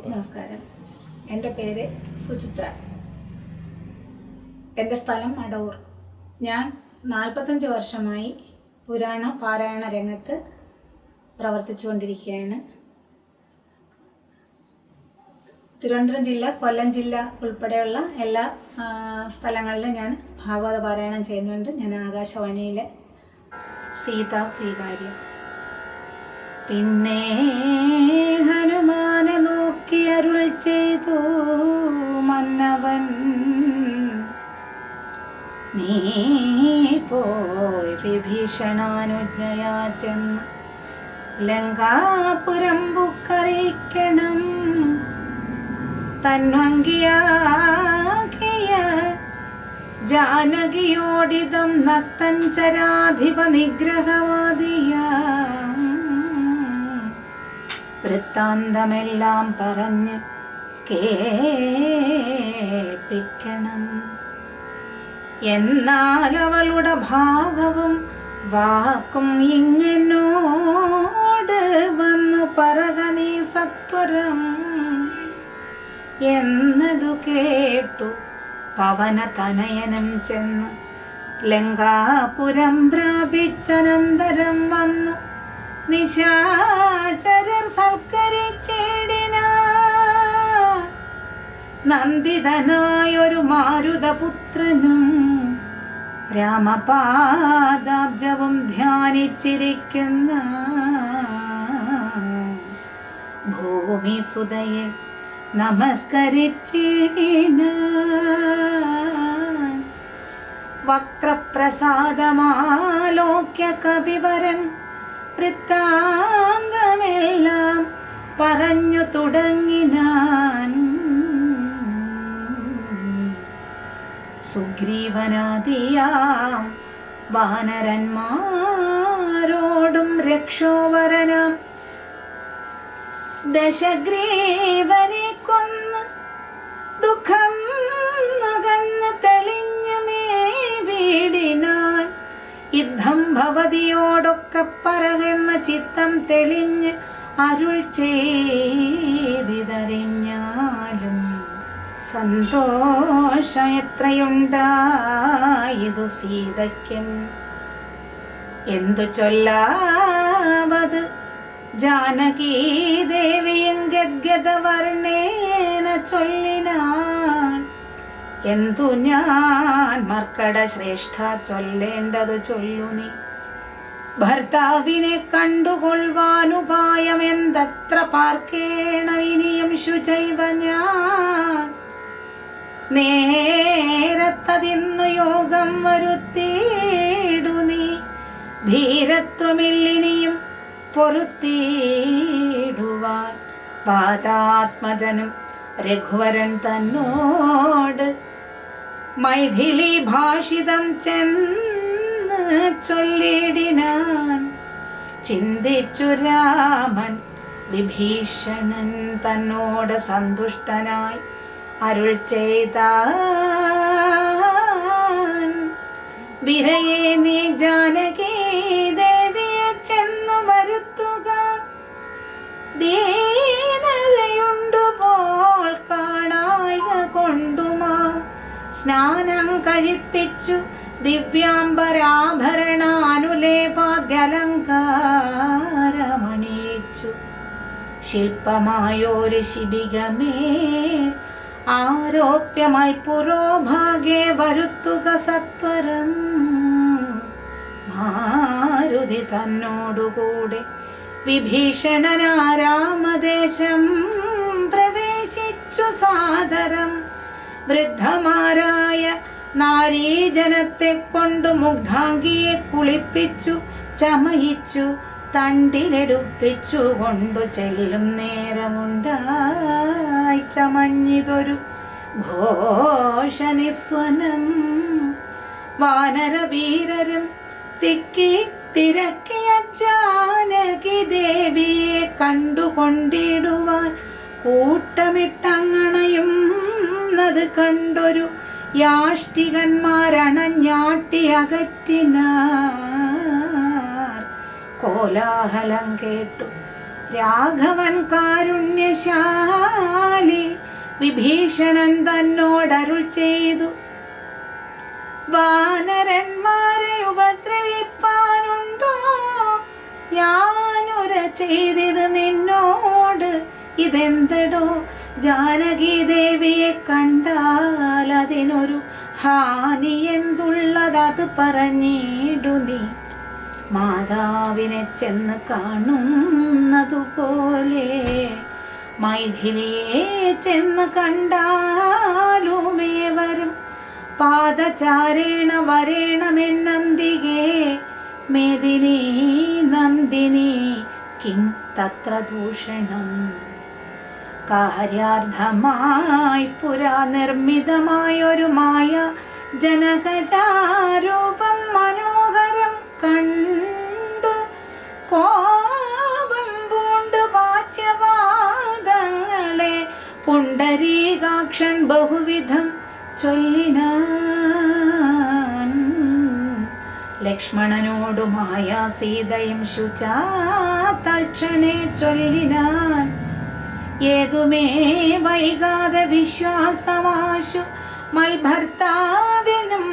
നമസ്കാരം. എന്റെ പേര് സുചിത്ര. എന്റെ സ്ഥലം അടവൂർ. ഞാൻ നാൽപ്പത്തഞ്ച് വർഷമായി പുരാണ പാരായണ രംഗത്ത് പ്രവർത്തിച്ചുകൊണ്ടിരിക്കുകയാണ്. തിരുവനന്തപുരം ജില്ല കൊല്ലം ജില്ല ഉൾപ്പെടെയുള്ള എല്ലാ സ്ഥലങ്ങളിലും ഞാൻ ഭാഗവത പാരായണം ചെയ്യുന്നുണ്ട്. ഞാൻ ആകാശവാണിയിലെ സീത സ്വീകാര്യം. പിന്നെ അരുൾ ചെയ്തു മന്നവൻ. നീ പോയി വിഭീഷണാനുജ്ഞയാ ചെന്ന് ലങ്കാപുരം ബുക്കറിയിക്കണം തന്വങ്കിയാകിയ ജാനകിയോടിതം നക്തഞ്ചരാധിപ നിഗ്രഹവാദിയ വൃത്താന്തമെല്ലാം പറഞ്ഞ് കേൾപ്പിക്കണം. എന്നാൽ അവളുടെ ഭാവവും വാക്കും ഇങ്ങനോട് വന്നു പറക നീ സത്വരം എന്നതു കേട്ടു പവന തനയനം ചെന്ന് ലങ്കാപുരം പ്രാപിച്ചനന്തരം വന്നു നിശാചരർ സൽക്കരിച്ചിടിന നന്ദിതനായൊരു മാരുതപുത്രനും രാമപാദാബ്ജവും ധ്യാനിച്ചിരിക്കുന്ന ഭൂമി സുതയെ നമസ്കരിച്ചിടിന. വക്രപ്രസാദമാലോക്യ കവിവരൻ വൃത്താന്തമെല്ലാം പറഞ്ഞു തുടങ്ങിനാൻ സുഗ്രീവനാദിയാം വാനരന്മാരോടും രക്ഷോവരനാം. ദശഗ്രീവനെ കൊന്ന് ദുഃഖം അകന്ന് തെളിഞ്ഞുമേ വീടിനാൻ യുദ്ധം ഭവതിയോടൊക്കെ പറകുന്ന ചിത്തം തെളിഞ്ഞ് അരുൾ ചെയ്തിതറിഞ്ഞാലും സന്തോഷം എത്രയുണ്ടായതു സീതയ്ക്കും? എന്തു ചൊല്ലാവത്? ജാനകീ ദേവിയും ഗദ്ഗത വർണേന ചൊല്ലിനാൾ എന്തു ഞാൻ മർക്കട ശ്രേഷ്ഠ ചൊല്ലേണ്ടത് ചൊല്ലു നീ. ഭർത്താവിനെ കണ്ടുകൊള്ളുവാനുപായം എന്തത്ര പാർക്കേണ ഇനിയും ശുചൈവ ഞാൻ. നേരത്തതിന്നു യോഗം വരുത്തിയിടു നീ. ധീരത്വമില്ലിനിയും പൊരുത്തിയിടുവാൻ. പാതാത്മജനും രഘുവരൻ തന്നോട് മൈഥിലി ഭാഷിതം ചെന്ന് ചൊല്ലിടിനാൻ ചിന്തിച്ചു രാമൻ വിഭീഷണൻ തന്നോട് സന്തുഷ്ടനായി അരുൾ ചെയ്ത വിരയെ നീ ജാനകി സ്നാനം കഴിപ്പിച്ചു ദിവ്യാംബരാഭരണാനുലേപാദ്യലങ്കാരമണിയിച്ചു. ശില്പമായൊരു ശിബികമേ ആരോപ്യമായി പുരോഭാഗെ വരുത്തുക സത്വരം. മാരുതി തന്നോടുകൂടെ വിഭീഷണനാരാമദേശം പ്രവേശിച്ചു സാദരം. വൃദ്ധമാരായ നാരീജനത്തെ കൊണ്ടു മുഗ്ധാംഗിയെ കുളിപ്പിച്ചു ചമയിച്ചു തണ്ടിലെടുപ്പിച്ചു കൊണ്ടു ചെല്ലും നേരമുണ്ടായി. ചമഞ്ഞിതൊരു ഘോഷനിസ്വനം. വാനരവീരരും തിക്കി തിരക്കിയ ജാനകി ദേവിയെ കണ്ടുകൊണ്ടിടുവാൻ കൂട്ടമിട്ടങ്ങണയും അത് കണ്ടൊരു യാഷ്ടികന്മാരണഞ്ഞാട്ടി അകറ്റിനാർ കോലാഹലം കേട്ടു രാഘവൻ കാരുണ്യശാലി വിഭീഷണൻ തന്നോടരുൾ ചെയ്തു. വാനരന്മാരെ ഉപദ്രവിപ്പാനുണ്ടോ? ഞാനുര ചെയ്തത് നിന്നോട് ഇതെന്തടോ? ജാനകി ദേവിയെ കണ്ടാൽ അതിനൊരു ഹാനി എന്തുള്ളതത് പറഞ്ഞിടു നീ. മാതാവിനെ ചെന്ന് കാണുന്നതുപോലെ മൈഥിലിയെ ചെന്ന് കണ്ടാലുമേവരും പാദചാരേണ വരേണമെന്നന്തികേ മേദിനി നന്ദിനി കിം തത്ര ദൂഷണം. കാര്യാർത്ഥമായി പുരാ നിർമ്മിതമായൊരു മായ ജനകജാരൂപം മനോഹരം കണ്ടു. കോപം പൂണ്ട് വാച്യവാദങ്ങളെ പുണ്ടരീകാക്ഷൻ ബഹുവിധം ചൊല്ലിനാൻ. ലക്ഷ്മണനോടുമായ സീതയും ശുചാ തക്ഷണേ ചൊല്ലിനാൻ. ഏതുമേ വൈകാതെ വിശ്വാസമാശു മൽഭർത്താവിനും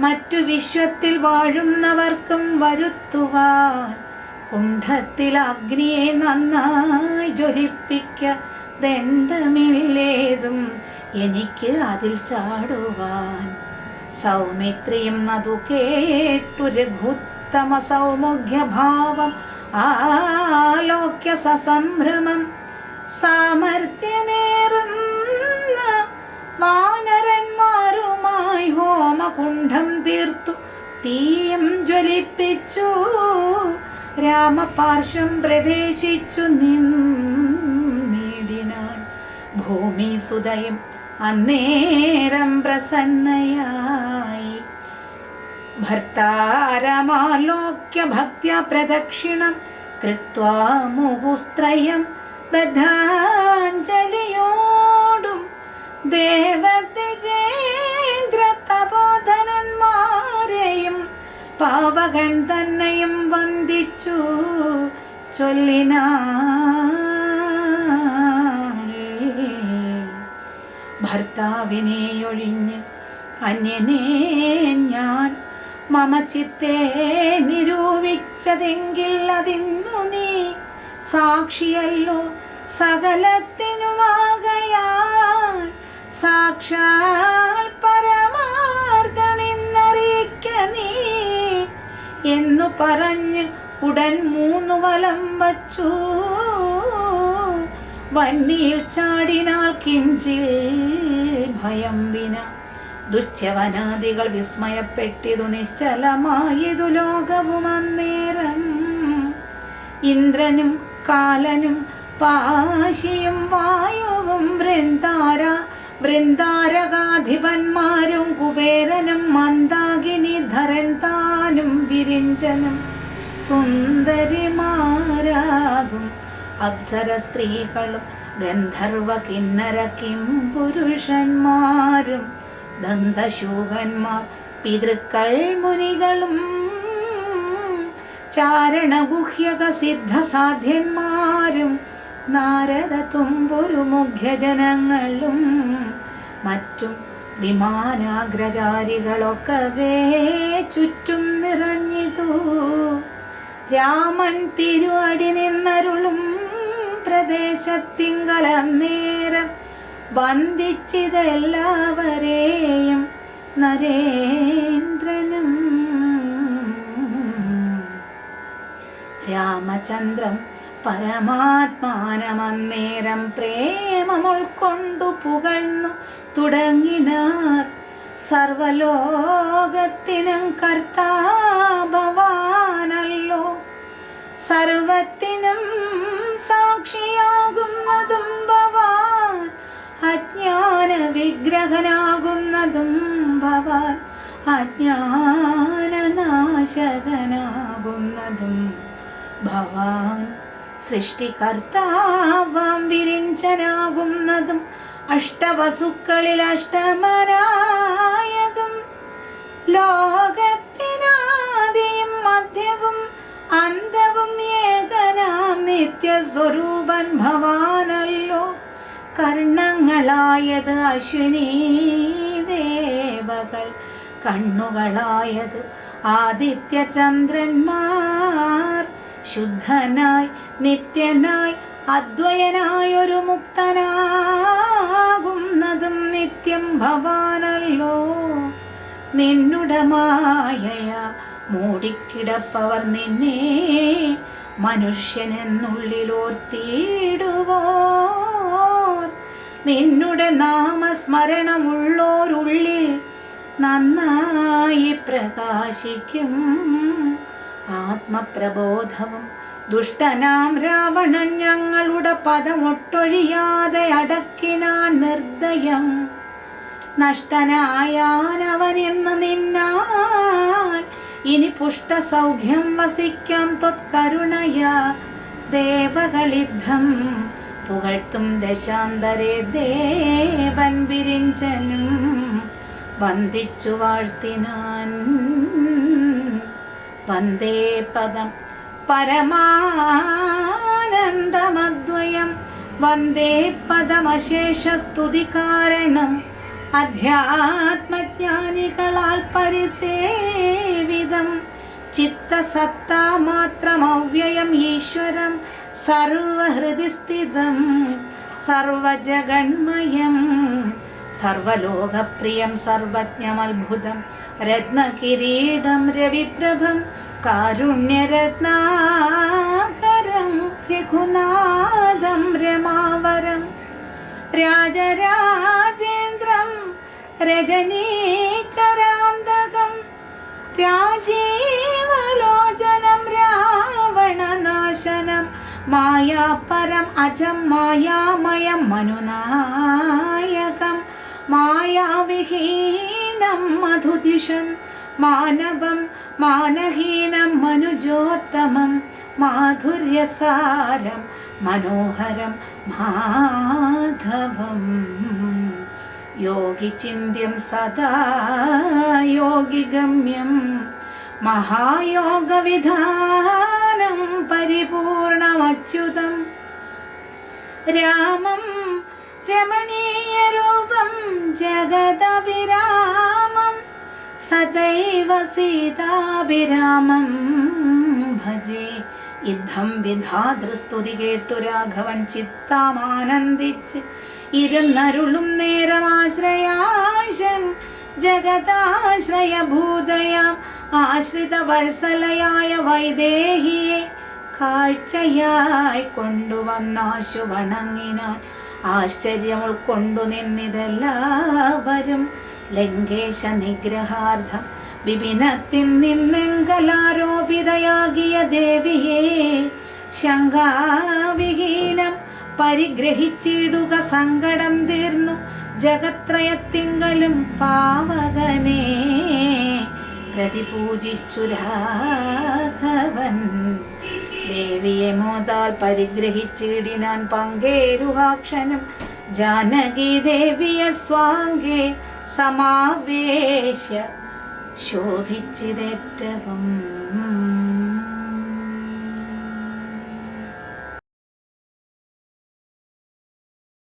മറ്റു വിശ്വത്തിൽ വാഴുന്നവർക്കും വരുത്തുവാൻ. കുണ്ഠത്തിൽ അഗ്നിയെ നന്നായി ജ്വലിപ്പിക്ക ദണ്ഡമില്ലേതും എനിക്ക് അതിൽ ചാടുവാൻ. സൗമിത്രിയും അതു കേട്ടു രഘുത്തമ സൗമുഖ്യഭാവം ആലോക്യ സസംഭ്രമം സാമർഥ്യമേറുന്ന വാനരന്മാരുമായി ഹോമകുണ്ഠം തീർത്തു. തീയം ജ്വലിപ്പിച്ചു. രാമപാർശ്വം പ്രവേശിച്ചു. നിന്നിടിനാൻ ഭൂമി സുതയും. അന്നേരം പ്രസന്നയായി. ഭർത്താരമാലോക്യ ഭക്ത്യ പ്രദക്ഷിണം. കൃത്വാ മുഹുസ്ത്രയം. ബദ്ധാഞ്ജലിയോടും ദേവതജേന്ദ്ര തപോധനന്മാരെയും പാവകൻ തന്നെയും വന്ദിച്ചു ചൊല്ലിന ഭർത്താവിനെ ഒഴിഞ്ഞ് അന്യനെ ഞാൻ മമ ചിത്തെ നിരൂപിച്ചതെങ്കിൽ അതിന്നു നീ സാക്ഷിയല്ലോ സകലത്തിനുമാകയാൽ. സാക്ഷാൽ പരമാർത്ഥമെന്നറിയിക്ക നീ. എന്നു പറഞ്ഞ് ഉടൻ മൂന്നു വലം വച്ചു. വന്നിയിൽ ചാടിനാൾ കിഞ്ചിൽ ഭയം വിന. ദുശ്ചവനാദികൾ വിസ്മയപ്പെട്ടിതു നിശ്ചലമായതു ലോകവും അന്നേരം ഇന്ദ്രനും കാലനും പാശിയും വായുവും വൃന്ദാര വൃന്ദാരകാധിപന്മാരും കുബേരനും മന്ദാകിനി ധരൻ താനും വിരിഞ്ചനും സുന്ദരിമാരാകും. അപ്സര സ്ത്രീകളും ഗന്ധർവ കിന്നര കിം പുരുഷന്മാരും ദന്തശൂകന്മാർ പിതൃക്കൾ മുനികളും ചാരണഗുഹ്യക സിദ്ധസാധ്യന്മാരും നാരദ തുമ്പൊരു മുഖ്യജനങ്ങളും മറ്റും വിമാനാഗ്രചാരികളൊക്കവേ ചുറ്റും നിറഞ്ഞിതു. രാമൻ തിരുഅടി നിന്നരുളും പ്രദേശത്തിങ്കലന്നേരം വന്ദിച്ചിതെല്ലാവരെയും നരേന്ദ്രനും രാമചന്ദ്രം പരമാത്മാനമന്നേരം പ്രേമമുൾക്കൊണ്ടു പുകഴ്ന്നു തുടങ്ങിനാർ. സർവലോകത്തിനും കർത്താഭവാനല്ലോ. സർവത്തിനും സാക്ഷിയാകുന്നതും ഭവാൻ. അജ്ഞാന വിഗ്രഹനാകുന്നതും ഭവാൻ. അജ്ഞാനനാശകനാകുന്നതും ഭവാൻ സൃഷ്ടികർത്താവാം വിരിഞ്ചനാകുന്നതും അഷ്ടവസുക്കളിൽ അഷ്ടമനായതും. ലോകത്തിനാദിയും മധ്യവും അന്തവും ഏകനാം നിത്യസ്വരൂപൻ ഭവാനല്ലോ. കർണങ്ങളായത് അശ്വിനി ദേവകൾ കണ്ണുകളായത് ആദിത്യ ചന്ദ്രന്മാർ ശുദ്ധനായി നിത്യനായി അദ്വയനായൊരു മുക്തനാകുന്നതും നിത്യം ഭവാനല്ലോ. നിന്നുടമായ മൂടിക്കിടപ്പവർ നിന്നെ മനുഷ്യനെന്നുള്ളിലോർത്തിയിടുവോർ. നിന്നുടെ നാമസ്മരണമുള്ളോരുള്ളിൽ നന്നായി പ്രകാശിക്കും ആത്മപ്രബോധവും. ദുഷ്ടനാം രാവണൻ ഞങ്ങളുടെ പദമൊട്ടൊഴിയാതെ അടക്കിനാൻ നിർദ്ദയം. നഷ്ടനായാനവനെന്ന് നിന്നാൽ ഇനി പുഷ്ട പുഷ്ടസൗഖ്യം വസിക്കാം ത്വത്കരുണയ ദേവകളിദ്ധം. പുകഴ്ത്തും ദശാന്തരേ ദേവൻ വിരിഞ്ചനും വന്ദിച്ചു വാഴ്ത്തിനാൻ വന്ദേ പദം. പരമാനന്ദമദ്വയം. വന്ദേ പദമശേഷ സ്തുതി കാരണം അധ്യാത്മജ്ഞാനികളാൽ പരിസേവിതം. ചിത്തസത്താ മാത്രമവ്യയം ഈശ്വരം സർവഹൃദിസ്ഥിതം സർവജഗന്മയം. സർവലോകപ്രിയം സർവജ്ഞമത്ഭുതം. രത്നകിരീടം രവിപ്രഭം. കാരുണ്യരത്നാകരം രഘുനാഥം രമാവരം. രാജരാജേന്ദ്രം രജനീചരാന്തകം. രാജീവലോചനം രാവണനാശനം. മായാപരം അജം മായാമയം മനുനായകം. മായാവിഹീനം മധുദിശം മാനവം മാനഹീനം മനുജോത്തമം മാധുര്യസാരം മനോഹരം മാധവം. യോഗിചിന്യം സദാ യോഗിഗമ്യം മഹായോഗവിധാനം പരിപൂർണമച്യുതം. രാമം രമണീയരൂപം ജഗദഭിരാമം സദൈവ സീതാഭിരാമം ഭജേ. യുദ്ധം വിധാതൃസ്തുതി കേട്ടു രാഘവൻ ചിത്താമാനന്ദിച്ച്. ഇരുന്നരുളും നേരമാശ്രയാശൻ ജഗതാശ്രയഭൂതയാം ആശ്രിത വത്സലയായ വൈദേഹിയെ കാഴ്ചയായി കൊണ്ടുവന്നാശു വണങ്ങിനാൻ ആശ്ചര്യം ഉൾക്കൊണ്ടു നിന്നിതെല്ലാവരും ലങ്കേശ നിഗ്രഹാർത്ഥം വിപിനത്തിൽ നിന്നെങ്കലാരോപിതയാകിയ ദേവിയെ ശങ്കാവിഹീനം പരിഗ്രഹിച്ചിടുക സങ്കടം തീർന്നു. ജഗത്രയത്തിങ്കലും പാവകനെ പ്രതിപൂജിച്ചു രാഘവൻ. ദേവിയെ മോതാൽ പരിഗ്രഹിച്ചിടിനാൻ പങ്കേരുഹാക്ഷനും ജാനകി ദേവിയെ സ്വാങ്കേ സമാവേശ. ശോഭിച്ചിതേറ്റവും